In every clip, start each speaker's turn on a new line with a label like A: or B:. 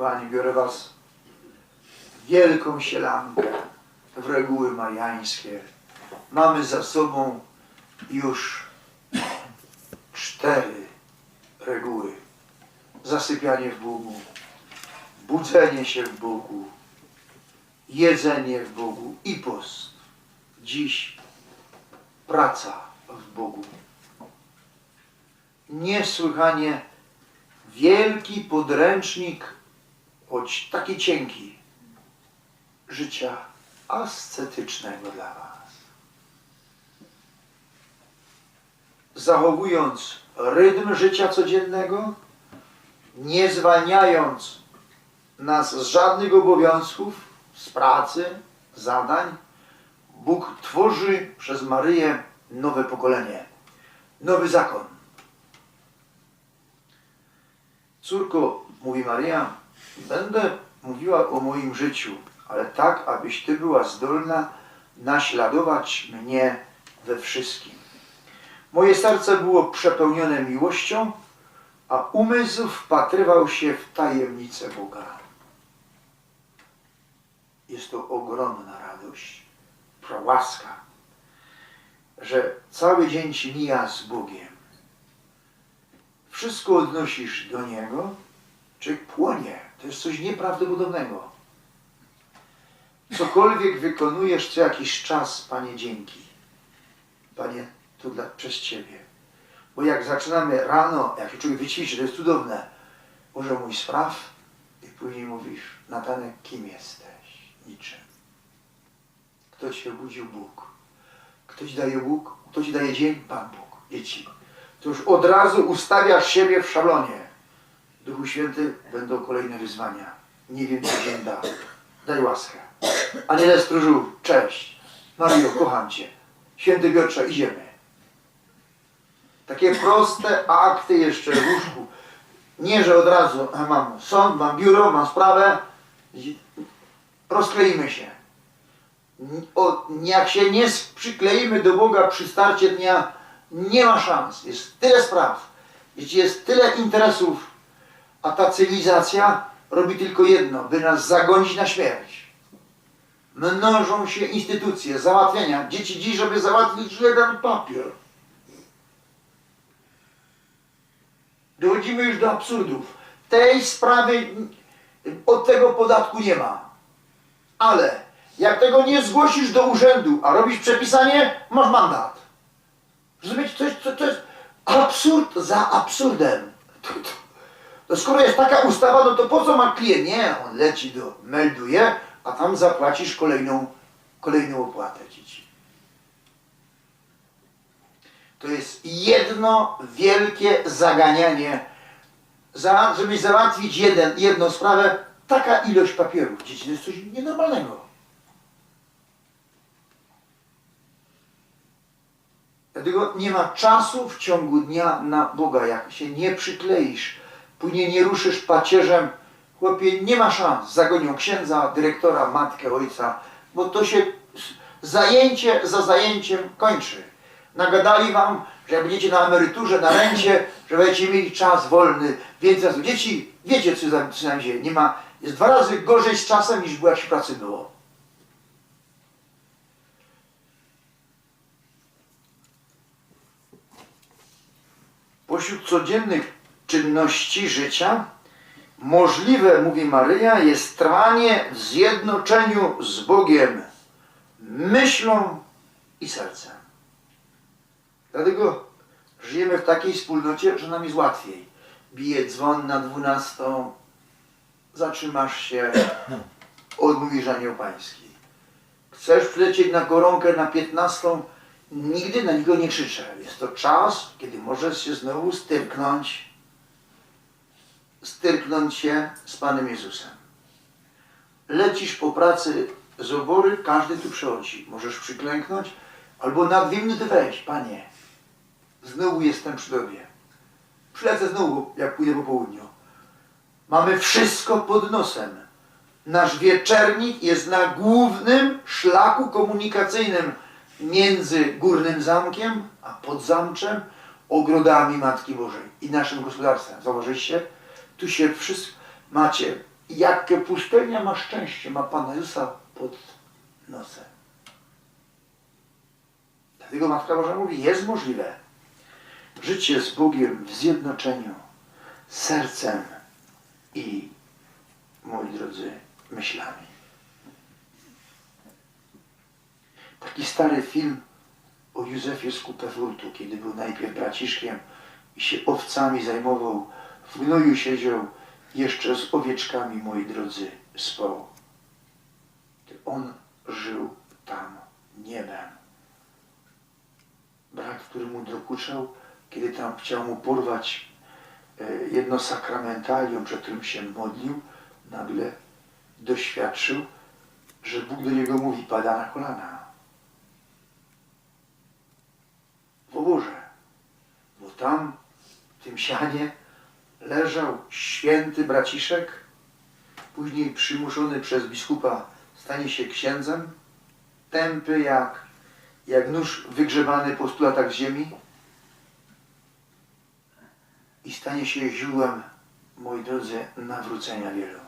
A: kochani, biorę Was wielką sielankę w reguły mariańskie. Mamy za sobą już cztery reguły. Zasypianie w Bogu, budzenie się w Bogu, jedzenie w Bogu i post. Dziś praca w Bogu. Niesłychanie wielki podręcznik, choć taki cienki, życia ascetycznego dla Was. Zachowując rytm życia codziennego, nie zwalniając nas z żadnych obowiązków, z pracy, zadań, Bóg tworzy przez Maryję nowe pokolenie, nowy zakon. Córko, mówi Maryja, będę mówiła o moim życiu, ale tak, abyś Ty była zdolna naśladować mnie we wszystkim. Moje serce było przepełnione miłością, a umysł wpatrywał się w tajemnicę Boga. Jest to ogromna radość, łaska, że cały dzień ci mija z Bogiem. Wszystko odnosisz do Niego, czy płonie. To jest coś nieprawdopodobnego. Cokolwiek wykonujesz co jakiś czas, Panie, dzięki. Panie, to dla, przez Ciebie. Bo jak zaczynamy rano, jak się człowiek wyćwiczy, to jest cudowne. Może mój spraw i później mówisz, Natanek, kim jesteś? Niczym. Kto Cię obudził? Bóg. Kto Ci daje Bóg? Kto Ci daje dzień? Pan Bóg. Dzieci. To już od razu ustawiasz siebie w szablonie. Duchu Święty będą kolejne wyzwania. Nie wiem, co dzień da. Daj łaskę. Aniele stróżu, cześć. Mario, kocham Cię. Święty Piotrze, idziemy. Takie proste akty jeszcze w łóżku. Nie, że od razu a mam sąd, mam biuro, mam sprawę. Rozkleimy się. O, jak się nie przykleimy do Boga przy starcie dnia, nie ma szans. Jest tyle spraw, jest tyle interesów, a ta cywilizacja robi tylko jedno, by nas zagonić na śmierć. Mnożą się instytucje, załatwienia. Dzieci dziś, żeby załatwić jeden papier. Dochodzimy już do absurdów. Tej sprawy od tego podatku nie ma. Ale jak tego nie zgłosisz do urzędu, a robisz przepisanie, masz mandat. Rozumiecie? To jest, to, to jest absurd za absurdem. To, skoro jest taka ustawa, no to po co ma klient? Nie, on leci do, melduje, a tam zapłacisz kolejną, kolejną opłatę dzieci. To jest jedno wielkie zaganianie. Za, żeby załatwić jeden, jedną sprawę, taka ilość papierów. Dzieci, to jest coś nienormalnego. Dlatego nie ma czasu w ciągu dnia na Boga. Jak się nie przykleisz, później nie ruszysz pacierzem, chłopie, nie ma szans. Zagonią księdza, dyrektora, matkę, ojca, bo to się zajęcie za zajęciem kończy. Nagadali wam, że jak będziecie na emeryturze, na rencie, że będziecie mieli czas wolny, więcej czasu. Dzieci, wiecie, co za- co nam dzieje. Nie ma, jest dwa razy gorzej z czasem, niż było, jak się pracy było. Pośród codziennych czynności życia możliwe, mówi Maryja, jest trwanie w zjednoczeniu z Bogiem myślą i sercem. Dlatego żyjemy w takiej wspólnocie, że nam jest łatwiej. Bije dzwon na dwunastą, zatrzymasz się, odmówisz anioł pański. Chcesz przylecieć na koronkę na piętnastą, nigdy na niego nie krzyczę. Jest to czas, kiedy możesz się znowu styrknąć, styrknąć się z Panem Jezusem. Lecisz po pracy z obory, każdy tu przychodzi. Możesz przyklęknąć, albo na dwie minuty wejść. Panie, znowu jestem przy Tobie. Przylecę znowu, jak pójdę po południu. Mamy wszystko pod nosem. Nasz wieczernik jest na głównym szlaku komunikacyjnym między Górnym Zamkiem a Podzamczem, ogrodami Matki Bożej i naszym gospodarstwem. Zauważyliście? Tu się wszystko macie Jakie pustelnia ma szczęście, ma Pana Jezusa pod nosem. Dlatego Matka Boża mówi, jest możliwe życie z Bogiem w zjednoczeniu sercem i, moi drodzy, myślami. Taki stary film o Józefie z Kupewurtu, kiedy był najpierw braciszkiem i się owcami zajmował, w gnoju siedział, jeszcze z owieczkami, moi drodzy, spał. On żył tam niebem. Brat, który mu dokuczał, kiedy tam chciał mu porwać e, jedno sakramentalium, przed którym się modlił, nagle doświadczył, że Bóg do niego mówi, pada na kolana. W oborze. Bo tam, w tym sianie, leżał święty braciszek, później przymuszony przez biskupa stanie się księdzem, tępy jak, jak nóż wygrzebany po stu latach ziemi i stanie się źródłem, moi drodzy, nawrócenia wielu.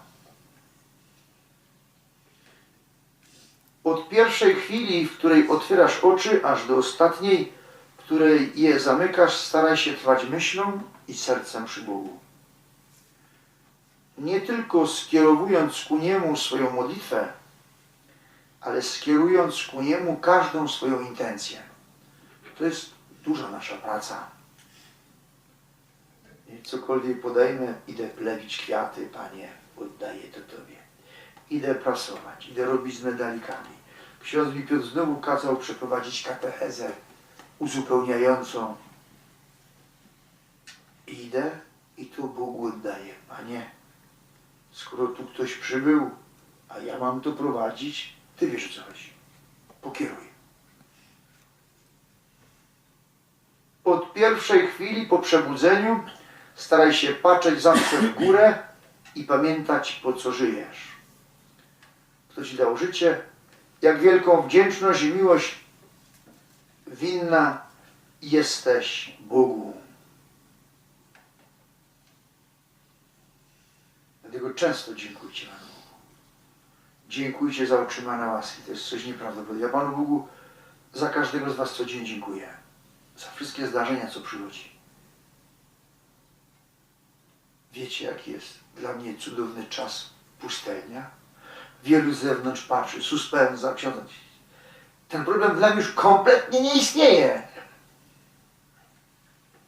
A: Od pierwszej chwili, w której otwierasz oczy, aż do ostatniej, w której je zamykasz, staraj się trwać myślą i sercem przy Bogu. Nie tylko skierowując ku Niemu swoją modlitwę, ale skierując ku Niemu każdą swoją intencję. To jest duża nasza praca. I cokolwiek podejmę, idę plewić kwiaty, Panie, oddaję to Tobie. Idę prasować, idę robić z medalikami. Ksiądz mi Piotr znowu kazał przeprowadzić katechezę uzupełniającą. Idę i tu Bogu oddaję. Panie, skoro tu ktoś przybył, a ja mam to prowadzić, Ty wiesz o co chodzi. Pokieruj. Od pierwszej chwili po przebudzeniu staraj się patrzeć zawsze w górę i pamiętać, po co żyjesz. Kto Ci dał życie, jak wielką wdzięczność i miłość winna jesteś Bogu. Dlatego często dziękujcie Panu Bogu. Dziękujcie za otrzymane łaski. To jest coś nieprawdopodobnego. Ja Panu Bogu za każdego z Was codziennie dziękuję. Za wszystkie zdarzenia, co przychodzi. Wiecie, jaki jest dla mnie cudowny czas pustelnia? Wielu z zewnątrz patrzy, suspensa, ksiądz. Ten problem dla mnie już kompletnie nie istnieje.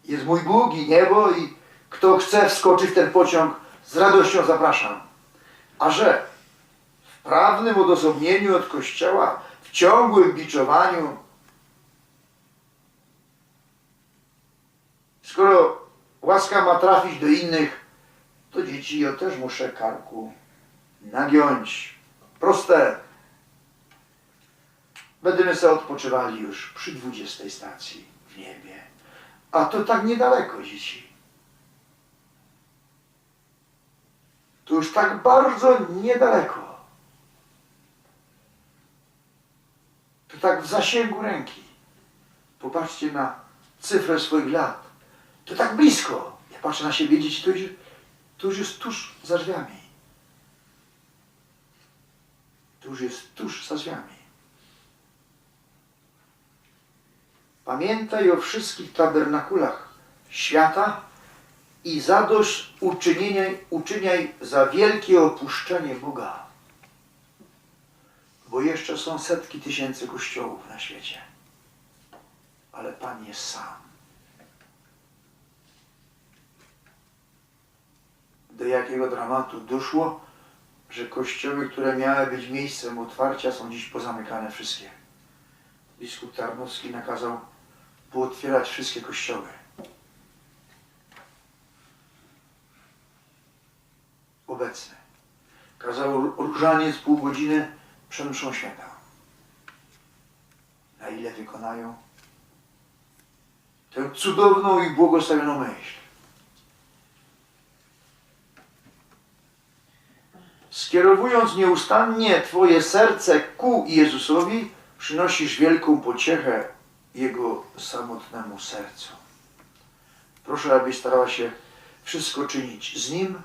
A: Jest mój Bóg i niebo i kto chce wskoczyć w ten pociąg, z radością zapraszam. A że w prawnym odosobnieniu od Kościoła, w ciągłym biczowaniu, skoro łaska ma trafić do innych, to dzieci ja też muszę karku nagiąć. Proste. Będziemy sobie odpoczywali już przy 20 stacji w niebie. A to tak niedaleko, dzieci. To już tak bardzo niedaleko. To tak w zasięgu ręki. Popatrzcie na cyfrę swoich lat. To tak blisko. Ja patrzę na siebie, dzieci, to już, to już jest tuż za drzwiami. To już jest tuż za drzwiami. Pamiętaj o wszystkich tabernakulach świata i zadość uczynieniaj, uczyniaj za wielkie opuszczenie Boga. Bo jeszcze są setki tysięcy kościołów na świecie. Ale Pan jest sam. Do jakiego dramatu doszło, że kościoły, które miały być miejscem otwarcia, są dziś pozamykane wszystkie. Biskup Tarnowski nakazał pootwierać wszystkie kościoły. Obecny. Kazał różaniec pół godziny przed mszą. Na ile wykonają tę cudowną i błogosławioną myśl. Skierowując nieustannie Twoje serce ku Jezusowi, przynosisz wielką pociechę Jego samotnemu sercu. Proszę, abyś starała się wszystko czynić z Nim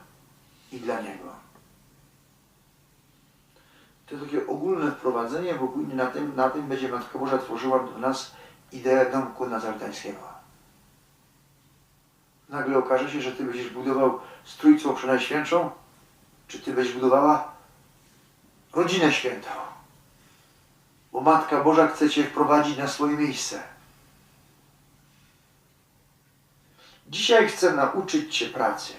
A: i dla Niego. To takie ogólne wprowadzenie, bo później na tym, na tym będzie Matka Boża tworzyła w nas ideę domku nazartańskiego. Nagle okaże się, że Ty będziesz budował z Trójcą Przenajświętszą, czy Ty będziesz budowała rodzinę świętą. Bo Matka Boża chce Cię wprowadzić na swoje miejsce. Dzisiaj chcę nauczyć Cię pracy.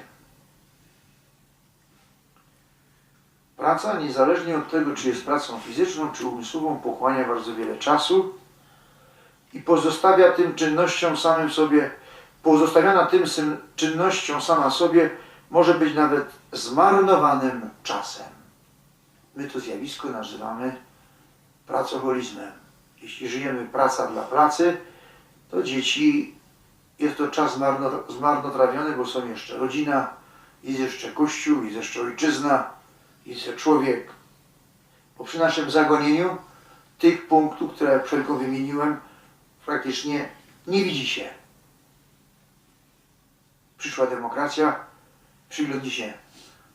A: Praca, niezależnie od tego, czy jest pracą fizyczną, czy umysłową, pochłania bardzo wiele czasu i pozostawia tym czynnościom samym sobie, pozostawiona tym czynnościom sama sobie, może być nawet zmarnowanym czasem. My to zjawisko nazywamy pracoholizmem. Jeśli żyjemy praca dla pracy, to dzieci jest to czas zmarno, zmarnotrawiony, bo są jeszcze rodzina, jest jeszcze kościół, jest jeszcze ojczyzna, jest jeszcze człowiek. Bo przy naszym zagonieniu tych punktów, które przed wymieniłem, praktycznie nie widzi się. Przyszła demokracja, przyglądnij się.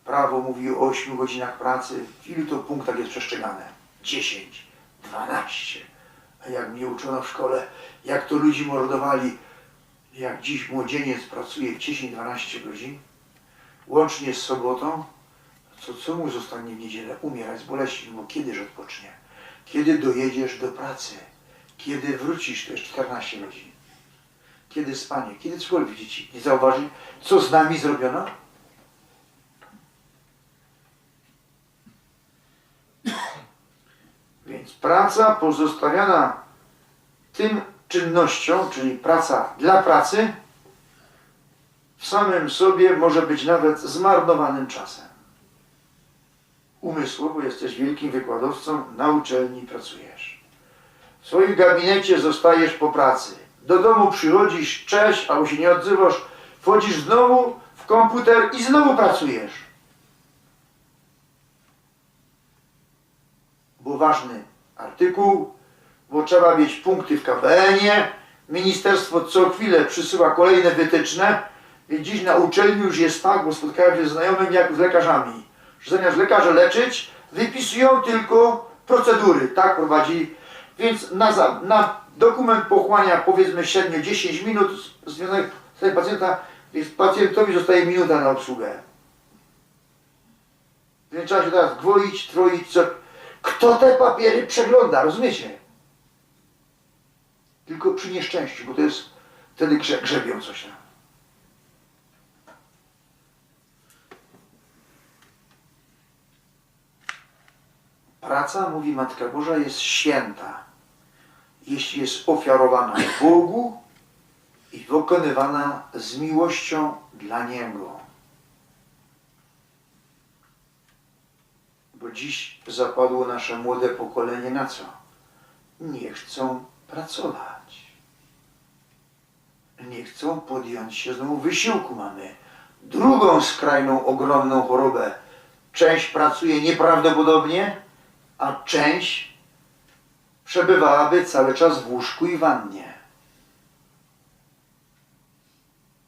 A: Prawo mówi o 8 godzinach pracy. W ilu to punktach jest przestrzegane? 10, 12. A jak mnie uczono w szkole, jak to ludzi mordowali, jak dziś młodzieniec pracuje 10-12 godzin, łącznie z sobotą, to co mu zostanie w niedzielę? Umierać z boleści, bo kiedyż odpocznie? Kiedy dojedziesz do pracy? Kiedy wrócisz, to jest 14 godzin. Kiedy spanie? Kiedy cokolwiek dzieci nie zauważy, co z nami zrobiono? Więc praca pozostawiona tym czynnościom, czyli praca dla pracy, w samym sobie może być nawet zmarnowanym czasem. Umysłowo jesteś wielkim wykładowcą, na uczelni pracujesz. W swoim gabinecie zostajesz po pracy. Do domu przychodzisz, cześć, albo się nie odzywasz, wchodzisz znowu w komputer i znowu pracujesz. Był ważny artykuł, bo trzeba mieć punkty w KPN-ie. Ministerstwo co chwilę przysyła kolejne wytyczne, więc dziś na uczelni już jest tak, bo spotkałem się z znajomym jak z lekarzami, że zamiast lekarza leczyć, wypisują tylko procedury, tak prowadzi. Więc na, na dokument pochłania powiedzmy średnio 10 minut związanych z tym pacjenta, więc pacjentowi zostaje minuta na obsługę. Więc trzeba się teraz dwoić, troić, co... Kto te papiery przegląda, rozumiecie? Tylko przy nieszczęściu, bo to jest wtedy grze, grzebią coś tam. Praca, mówi Matka Boża, jest święta, jeśli jest ofiarowana Bogu i wykonywana z miłością dla Niego. Bo dziś zapadło nasze młode pokolenie na co? Nie chcą pracować. Nie chcą podjąć się znowu wysiłku. Mamy drugą skrajną, ogromną chorobę. Część pracuje nieprawdopodobnie, a część przebywałaby cały czas w łóżku i wannie.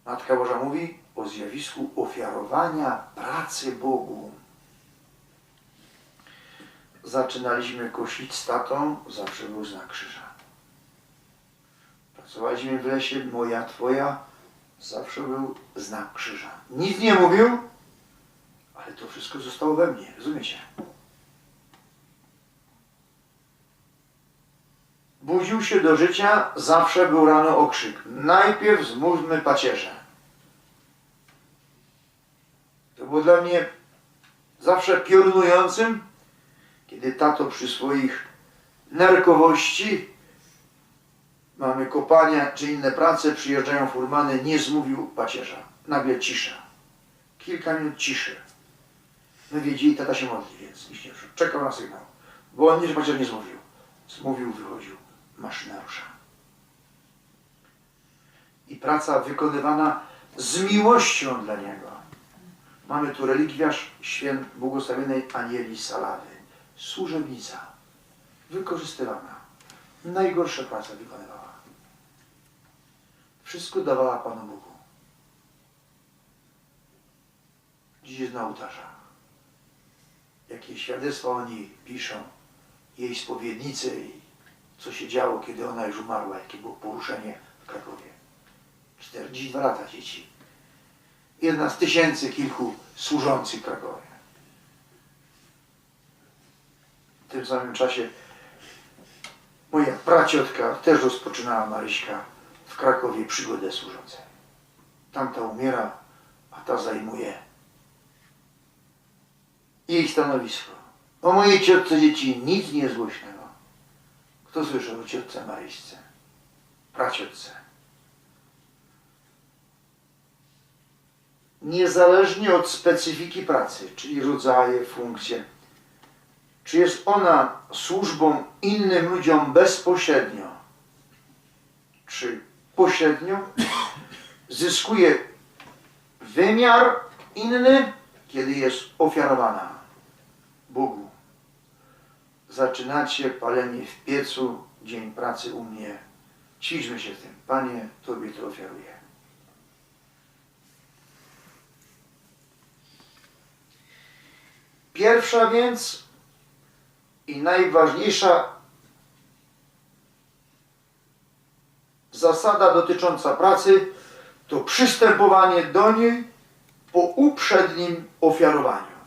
A: Matka Boża mówi o zjawisku ofiarowania pracy Bogu. Zaczynaliśmy kosić z tatą, zawsze był znak krzyża. Pracowaliśmy w lesie, moja, twoja, zawsze był znak krzyża. Nic nie mówił, ale to wszystko zostało we mnie, rozumiecie? Budził się do życia, zawsze był rano okrzyk. Najpierw zmówmy pacierze. To było dla mnie zawsze piorunującym, kiedy tato przy swoich nerkowości, mamy kopania czy inne prace, przyjeżdżają furmany, nie zmówił pacierza. Nagle cisza. Kilka minut ciszy. My wiedzieli, tata się modli, więc. Czekał na sygnał. Bo on nie, że pacierz nie zmówił. Zmówił, wychodził. Maszyna rusza. I praca wykonywana z miłością dla Niego. Mamy tu relikwiarz święt błogosławionej Anieli Salawy. Służebnica. Wykorzystywana. Najgorsze prace wykonywała. Wszystko dawała Panu Bogu. Dziś jest na ołtarzach. Jakie świadectwa oni piszą, jej spowiednicy co się działo, kiedy ona już umarła, jakie było poruszenie w Krakowie. 42 lata dzieci. Jedna z tysięcy kilku służących Krakowie. W tym samym czasie moja praciotka też rozpoczynała Maryśka w Krakowie przygodę służącą. Tamta umiera, a ta zajmuje jej stanowisko. O mojej ciotce dzieci nic niezłośnego. Kto słyszał o ciotce Maryśce? Praciotce. Niezależnie od specyfiki pracy, czyli rodzaje, funkcje, czy jest ona służbą innym ludziom bezpośrednio, czy pośrednio, zyskuje wymiar inny, kiedy jest ofiarowana Bogu. Zaczynacie palenie w piecu, dzień pracy u mnie. Ćwiczmy się tym. Panie, Tobie to ofiaruję. Pierwsza więc i najważniejsza zasada dotycząca pracy to przystępowanie do niej po uprzednim ofiarowaniu.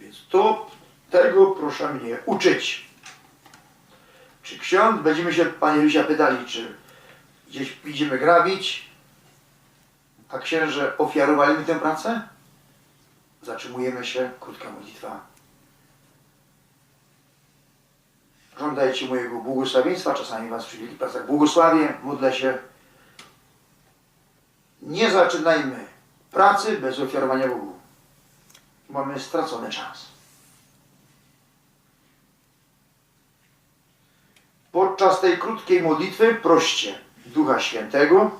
A: Więc to tego proszę mnie uczyć. Czy ksiądz, będziemy się Panie Lucia pytali, czy gdzieś idziemy grabić, a księże ofiarowali mi tę pracę? Zatrzymujemy się, krótka modlitwa. Żądajcie mojego błogosławieństwa, czasami Was przy wielkich pracach modlę się. Nie zaczynajmy pracy bez ofiarowania Bogu. Mamy stracony czas. Podczas tej krótkiej modlitwy proście Ducha Świętego,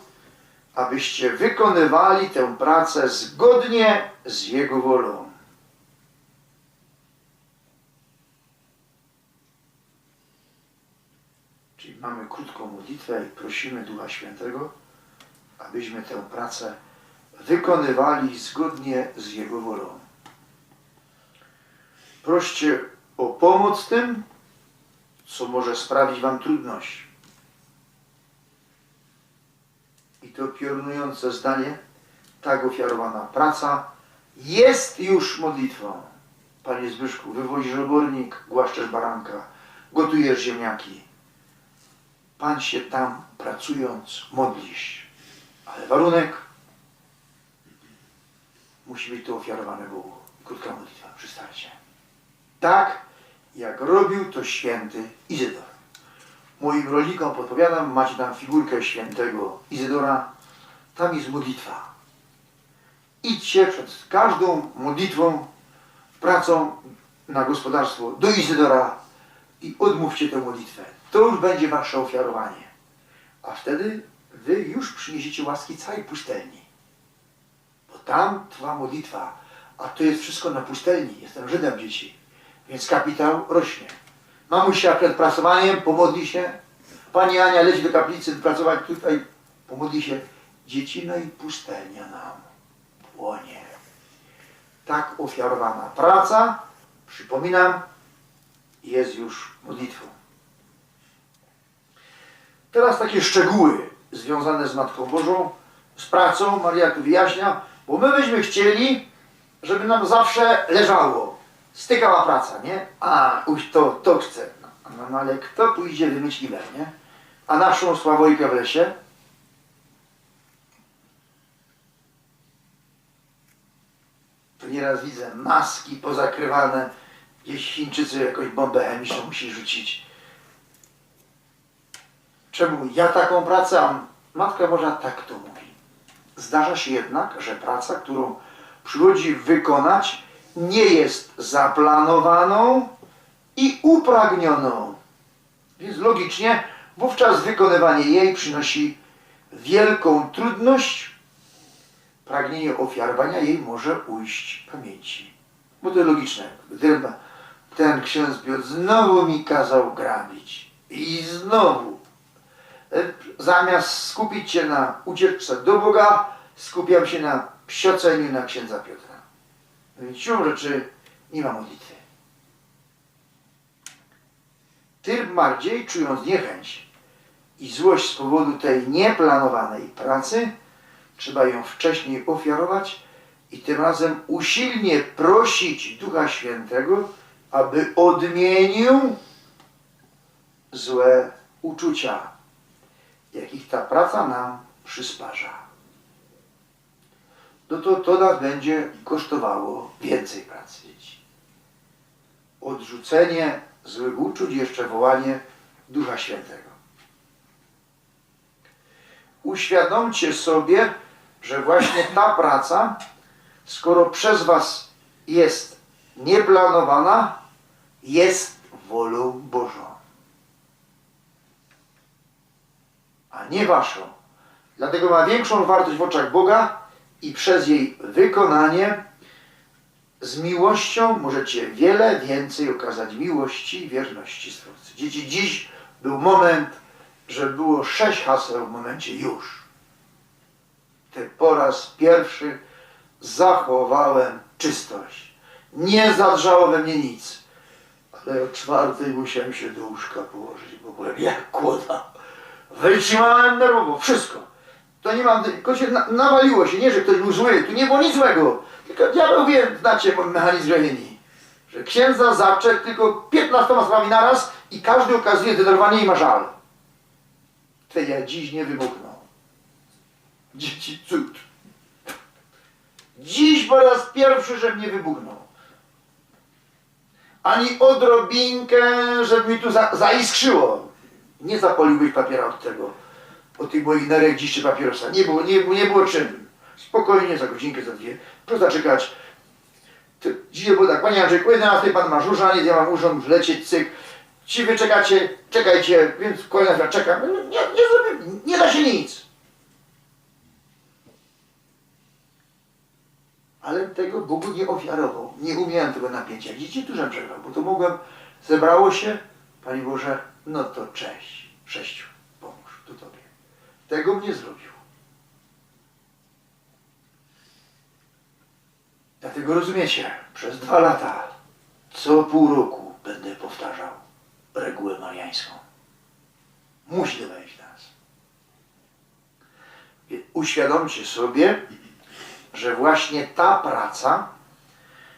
A: abyście wykonywali tę pracę zgodnie z Jego wolą. Czyli mamy krótką modlitwę i prosimy Ducha Świętego, abyśmy tę pracę wykonywali zgodnie z Jego wolą. Proście o pomoc tym, co może sprawić Wam trudność. I to piorunujące zdanie, tak ofiarowana praca jest już modlitwą. Panie Zbyszku, wywozisz obornik, głaszczesz baranka, gotujesz ziemniaki. Pan się tam pracując modlisz. Ale warunek musi być to ofiarowane Bogu. Krótka modlitwa przy starcie. Tak jak robił to święty Izydor. Moim rolnikom podpowiadam, macie tam figurkę świętego Izydora, tam jest modlitwa. Idźcie przed każdą modlitwą, pracą na gospodarstwo do Izydora i odmówcie tę modlitwę. To już będzie wasze ofiarowanie. A wtedy wy już przyniesiecie łaski całej pustelni. Bo tam trwa modlitwa, a to jest wszystko na pustelni. Jestem Żydem dzieci, więc kapitał rośnie. Mamusia przed prasowaniem pomodli się. Pani Ania leci do kaplicy pracować tutaj, pomodli się. Dzieci, no i pustelnia nam płonie. Tak ofiarowana praca, przypominam, jest już modlitwą. Teraz takie szczegóły związane z Matką Bożą, z pracą. Maria tu wyjaśnia, bo my byśmy chcieli, żeby nam zawsze leżało. Stykała praca, nie? A, uś, to, to chce. No, no ale kto pójdzie wymyć kibel, nie? A naszą Sławojkę w lesie? To nieraz widzę maski pozakrywane. Gdzieś Chińczycy jakąś bombę chemiczną musi rzucić. Czemu ja taką pracę, a Matka Boża tak to mówi. Zdarza się jednak, że praca, którą przychodzi wykonać, nie jest zaplanowaną i upragnioną. Więc logicznie wówczas wykonywanie jej przynosi wielką trudność. Pragnienie ofiarowania jej może ujść pamięci. Bo to logiczne. Gdybym ten ksiądz znowu mi kazał grabić i znowu e, zamiast skupić się na ucieczce do Boga, skupiam się na psioceniu na księdza Piotra. Więc siłą rzeczy nie ma modlitwy. Tym bardziej czując niechęć i złość z powodu tej nieplanowanej pracy, trzeba ją wcześniej ofiarować i tym razem usilnie prosić Ducha Świętego, aby odmienił złe uczucia, jakich ta praca nam przysparza. No to to nas będzie kosztowało więcej pracy dzieci. Odrzucenie złych uczuć jeszcze wołanie Ducha Świętego. Uświadomcie sobie, że właśnie ta praca, skoro przez Was jest nieplanowana, jest wolą Bożą, a nie Waszą. Dlatego ma większą wartość w oczach Boga i przez jej wykonanie z miłością możecie wiele więcej okazać miłości i wierności Stwórcy. Dzieci, dziś był moment, że było sześć haseł w momencie już. Te po raz pierwszy zachowałem czystość. Nie zadrżało we mnie nic. Ale o czwartej musiałem się do łóżka położyć, bo byłem jak kłoda. Wytrzymałem nerwowo, wszystko. To nie mam, tylko się na, nawaliło się, nie, że ktoś był zły, tu nie było nic złego. Tylko diabeł wie, znacie mechanizm ziemi. Że księdza zaczek tylko 15 sprawami naraz i każdy okazuje zdenerwowanie i ma żal. Te ja dziś nie wybuchnął. Dzieci cud. Dziś po raz pierwszy, że mnie wybuchnął. Ani odrobinkę, żeby mi tu za, zaiskrzyło. Nie zapaliłbyś papiera od tego, od tych moich nerek dziś czy papierosa. Nie było, nie, nie było czym. Spokojnie, za godzinkę, za dwie. Proszę zaczekać. To Dzisiaj było tak, panie Andrzejku, 11 pan ma żużaniec, ja mam urząd, lecieć, cyk. Ci wy czekacie, czekajcie, więc kolejna chwila czekam. No, Nie, nie, zrobię, nie da się nic. Ale tego Bogu nie ofiarował. Nie umiałem tego napięcia. Widzicie, tu żebrzegał, bo to mogłem, zebrało się, Panie Boże, no to cześć, sześciu. Tego mnie zrobił. Dlatego rozumiecie, przez dwa lata, co pół roku będę powtarzał regułę mariańską. Musi to wejść w nas. Uświadomcie sobie, że właśnie ta praca,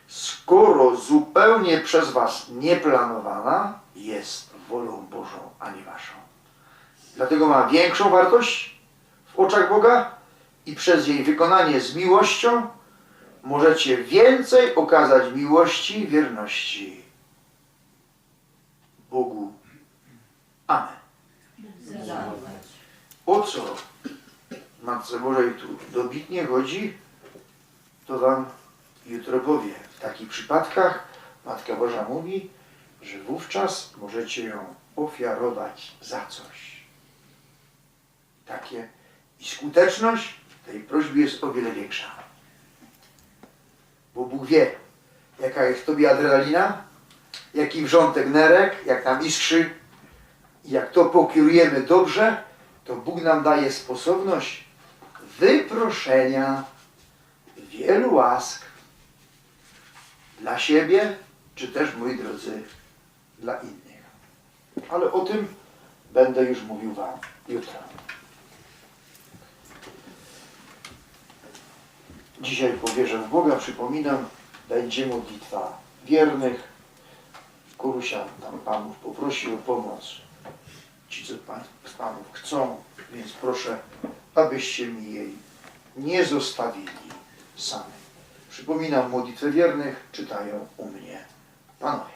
A: skoro zupełnie przez Was nieplanowana, jest wolą Bożą, a nie Waszą. Dlatego ma większą wartość w oczach Boga i przez jej wykonanie z miłością możecie więcej okazać miłości i wierności Bogu. Amen. O co Matce Bożej tu dobitnie chodzi, to Wam jutro powie. W takich przypadkach Matka Boża mówi, że wówczas możecie ją ofiarować za coś. Takie i skuteczność tej prośby jest o wiele większa. Bo Bóg wie, jaka jest w Tobie adrenalina, jaki wrzątek nerek, jak nam iskrzy, i jak to pokierujemy dobrze, to Bóg nam daje sposobność wyproszenia wielu łask dla siebie, czy też, moi drodzy, dla innych. Ale o tym będę już mówił Wam jutro. Dzisiaj powierzę w Boga, przypominam, będzie modlitwa wiernych. Kurusia tam Panów poprosił o pomoc. Ci, co pan, z Panów chcą, więc proszę, abyście mi jej nie zostawili samej. Przypominam, modlitwę wiernych czytają u mnie Panowie.